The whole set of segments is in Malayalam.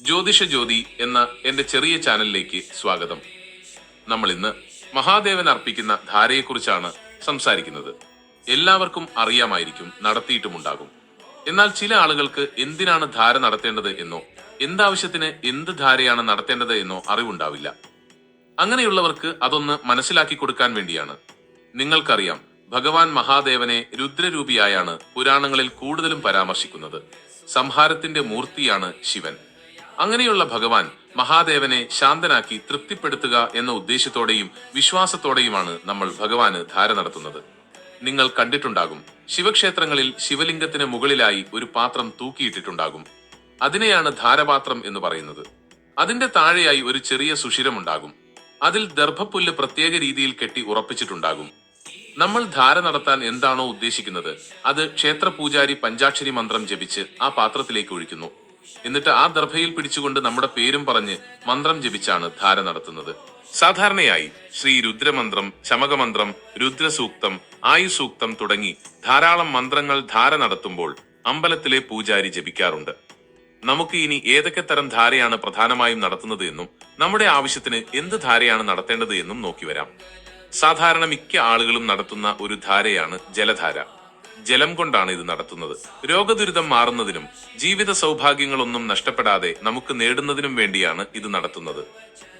ജ്യോതിഷ ജ്യോതി എന്ന എന്റെ ചെറിയ ചാനലിലേക്ക് സ്വാഗതം. നമ്മൾ ഇന്ന് മഹാദേവൻ അർപ്പിക്കുന്ന ധാരയെക്കുറിച്ചാണ് സംസാരിക്കുന്നത്. എല്ലാവർക്കും അറിയാമായിരിക്കും നടത്തിയിട്ടുമുണ്ടാകും. എന്നാൽ ചില ആളുകൾക്ക് എന്തിനാണ് ധാര നടത്തേണ്ടത് എന്നോ എന്താവശ്യത്തിന് എന്ത് ധാരയാണ് നടത്തേണ്ടത് എന്നോ അറിവുണ്ടാവില്ല. അങ്ങനെയുള്ളവർക്ക് അതൊന്ന് മനസ്സിലാക്കി കൊടുക്കാൻ വേണ്ടിയാണ്. നിങ്ങൾക്കറിയാം ഭഗവാൻ മഹാദേവനെ രുദ്രരൂപിയായാണ് പുരാണങ്ങളിൽ കൂടുതലും പരാമർശിക്കുന്നത്. സംഹാരത്തിന്റെ മൂർത്തിയാണ് ശിവൻ. അങ്ങനെയുള്ള ഭഗവാൻ മഹാദേവനെ ശാന്തനാക്കി തൃപ്തിപ്പെടുത്തുക എന്ന ഉദ്ദേശത്തോടെയും വിശ്വാസത്തോടെയുമാണ് നമ്മൾ ഭഗവാന് ധാര നടത്തുന്നത്. നിങ്ങൾ കണ്ടിട്ടുണ്ടാകും ശിവക്ഷേത്രങ്ങളിൽ ശിവലിംഗത്തിന് മുകളിലായി ഒരു പാത്രം തൂക്കിയിട്ടിട്ടുണ്ടാകും. അതിനെയാണ് ധാരപാത്രം എന്ന് പറയുന്നത്. അതിന്റെ താഴെയായി ഒരു ചെറിയ സുഷിരമുണ്ടാകും. അതിൽ ദർഭപ്പുല്ല് പ്രത്യേക രീതിയിൽ കെട്ടി ഉറപ്പിച്ചിട്ടുണ്ടാകും. നമ്മൾ ധാര നടത്താൻ എന്താണോ ഉദ്ദേശിക്കുന്നത് അത് ക്ഷേത്ര പൂജാരി പഞ്ചാക്ഷരി മന്ത്രം ജപിച്ച് ആ പാത്രത്തിലേക്ക് ഒഴിക്കുന്നു. എന്നിട്ട് ആ ദർഭയിൽ പിടിച്ചുകൊണ്ട് നമ്മുടെ പേരും പറഞ്ഞ് മന്ത്രം ജപിച്ചാണ് ധാര നടത്തുന്നത്. സാധാരണയായി ശ്രീ രുദ്രമന്ത്രം ശമകമന്ത്രം രുദ്രസൂക്തം ആയുസൂക്തം തുടങ്ങി ധാരാളം മന്ത്രങ്ങൾ ധാര നടത്തുമ്പോൾ അമ്പലത്തിലെ പൂജാരി ജപിക്കാറുണ്ട്. നമുക്ക് ഇനി ഏതൊക്കെ തരം ധാരയാണ് പ്രധാനമായും നടത്തുന്നത് എന്നും നമ്മുടെ ആവശ്യത്തിന് എന്ത് ധാരയാണ് നടത്തേണ്ടത് എന്നും നോക്കി വരാം. സാധാരണ മിക്ക ആളുകളും നടത്തുന്ന ഒരു ധാരയാണ് ജലധാര. ജലം കൊണ്ടാണ് ഇത് നടത്തുന്നത്. രോഗദുരിതം മാറുന്നതിനും ജീവിത സൗഭാഗ്യങ്ങളൊന്നും നഷ്ടപ്പെടാതെ നമുക്ക് നേടുന്നതിനും വേണ്ടിയാണ് ഇത് നടത്തുന്നത്.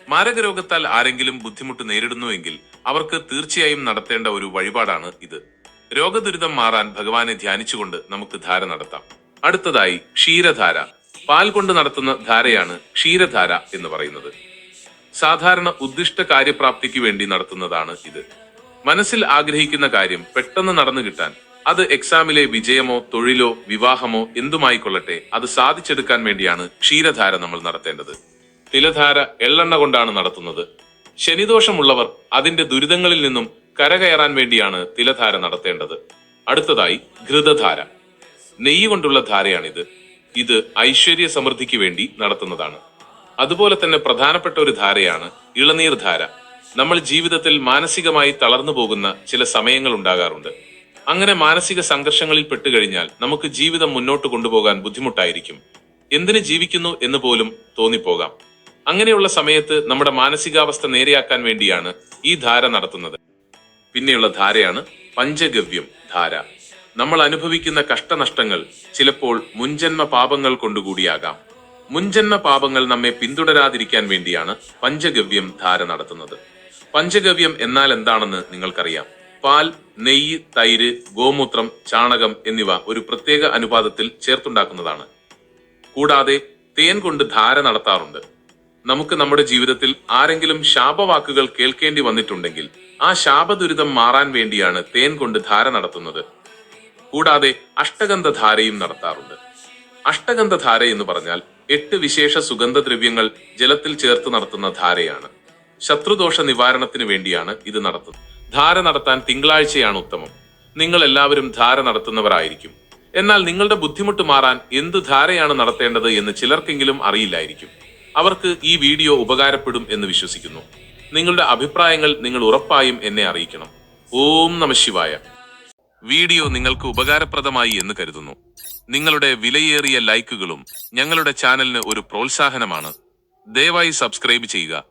മാരക രോഗത്താൽ ആരെങ്കിലും ബുദ്ധിമുട്ട് നേരിടുന്നുവെങ്കിൽ അവർക്ക് തീർച്ചയായും നടത്തേണ്ട ഒരു വഴിപാടാണ് ഇത്. രോഗദുരിതം മാറാൻ ഭഗവാനെ ധ്യാനിച്ചുകൊണ്ട് നമുക്ക് ധാര നടത്താം. അടുത്തതായി ക്ഷീരധാര. പാൽ കൊണ്ട് നടത്തുന്ന ധാരയാണ് ക്ഷീരധാര എന്ന് പറയുന്നത്. സാധാരണ ഉദ്ദിഷ്ട കാര്യപ്രാപ്തിക്ക് വേണ്ടി നടത്തുന്നതാണ് ഇത്. മനസ്സിൽ ആഗ്രഹിക്കുന്ന കാര്യം പെട്ടെന്ന് നടന്നു കിട്ടാൻ അത് എക്സാമിലെ വിജയമോ തൊഴിലോ വിവാഹമോ എന്തുമായിക്കൊള്ളട്ടെ അത് സാധിച്ചെടുക്കാൻ വേണ്ടിയാണ് ക്ഷീരധാര നമ്മൾ നടത്തേണ്ടത്. തിലധാര എള്ളെണ്ണ കൊണ്ടാണ് നടത്തുന്നത്. ശനിദോഷമുള്ളവർ അതിന്റെ ദുരിതങ്ങളിൽ നിന്നും കരകയറാൻ വേണ്ടിയാണ് തിലധാര നടത്തേണ്ടത്. അടുത്തതായി ഘൃതധാര. നെയ്യ് കൊണ്ടുള്ള ധാരയാണിത്. ഇത് ഐശ്വര്യ സമൃദ്ധിക്ക് വേണ്ടി നടത്തുന്നതാണ്. അതുപോലെ തന്നെ പ്രധാനപ്പെട്ട ഒരു ധാരയാണ് ഇളനീർ ധാര നമ്മൾ ജീവിതത്തിൽ മാനസികമായി തളർന്നു പോകുന്ന ചില സമയങ്ങൾ ഉണ്ടാകാറുണ്ട്. അങ്ങനെ മാനസിക സംഘർഷങ്ങളിൽ പെട്ടുകഴിഞ്ഞാൽ നമുക്ക് ജീവിതം മുന്നോട്ട് കൊണ്ടുപോകാൻ ബുദ്ധിമുട്ടായിരിക്കും. എന്തിനു ജീവിക്കുന്നു എന്ന് പോലും തോന്നിപ്പോകാം. അങ്ങനെയുള്ള സമയത്ത് നമ്മുടെ മാനസികാവസ്ഥ നേരെയാക്കാൻ വേണ്ടിയാണ് ഈ ധാര നടത്തുന്നത്. പിന്നെയുള്ള ധാരയാണ് പഞ്ചഗവ്യം ധാര. നമ്മൾ അനുഭവിക്കുന്ന കഷ്ടനഷ്ടങ്ങൾ ചിലപ്പോൾ മുൻജന്മ പാപങ്ങൾ കൊണ്ടുകൂടിയാകാം. മുൻജന്മ പാപങ്ങൾ നമ്മെ പിന്തുടരാതിരിക്കാൻ വേണ്ടിയാണ് പഞ്ചഗവ്യം ധാര നടത്തുന്നത്. പഞ്ചഗവ്യം എന്നാൽ എന്താണെന്ന് നിങ്ങൾക്കറിയാം. പാൽ നെയ്യ് തൈര് ഗോമൂത്രം ചാണകം എന്നിവ ഒരു പ്രത്യേക അനുപാതത്തിൽ ചേർത്തുണ്ടാക്കുന്നതാണ്. കൂടാതെ തേൻ കൊണ്ട് ധാര നടത്താറുണ്ട്. നമുക്ക് നമ്മുടെ ജീവിതത്തിൽ ആരെങ്കിലും ശാപവാക്കുകൾ കേൾക്കേണ്ടി വന്നിട്ടുണ്ടെങ്കിൽ ആ ശാപദുരിതം മാറാൻ വേണ്ടിയാണ് തേൻ കൊണ്ട് ധാര നടത്തുന്നത്. കൂടാതെ അഷ്ടഗന്ധ ധാരയും നടത്താറുണ്ട്. അഷ്ടഗന്ധ ധാര എന്ന് പറഞ്ഞാൽ എട്ട് വിശേഷ സുഗന്ധദ്രവ്യങ്ങൾ ജലത്തിൽ ചേർത്ത് നടത്തുന്ന ധാരയാണ്. ശത്രുദോഷ നിവാരണത്തിന് വേണ്ടിയാണ് ഇത് നടത്തുന്നത്. ധാര നടത്താൻ തിങ്കളാഴ്ചയാണ് ഉത്തമം. നിങ്ങൾ എല്ലാവരും ധാര നടത്തുന്നവരായിരിക്കും. എന്നാൽ നിങ്ങളുടെ ബുദ്ധിമുട്ട് മാറാൻ എന്ത് ധാരയാണ് നടത്തേണ്ടത് എന്ന് ചിലർക്കെങ്കിലും അറിയില്ലായിരിക്കും. അവർക്ക് ഈ വീഡിയോ ഉപകാരപ്പെടും എന്ന് വിശ്വസിക്കുന്നു. നിങ്ങളുടെ അഭിപ്രായങ്ങൾ നിങ്ങൾ ഉറപ്പായും എന്നെ അറിയിക്കണം. ഓം നമ ശിവായ. വീഡിയോ നിങ്ങൾക്ക് ഉപകാരപ്രദമായി എന്ന് കരുതുന്നു. നിങ്ങളുടെ വിലയേറിയ ലൈക്കുകളും ഞങ്ങളുടെ ചാനലിന് ഒരു പ്രോത്സാഹനമാണ്. ദയവായി സബ്സ്ക്രൈബ് ചെയ്യുക.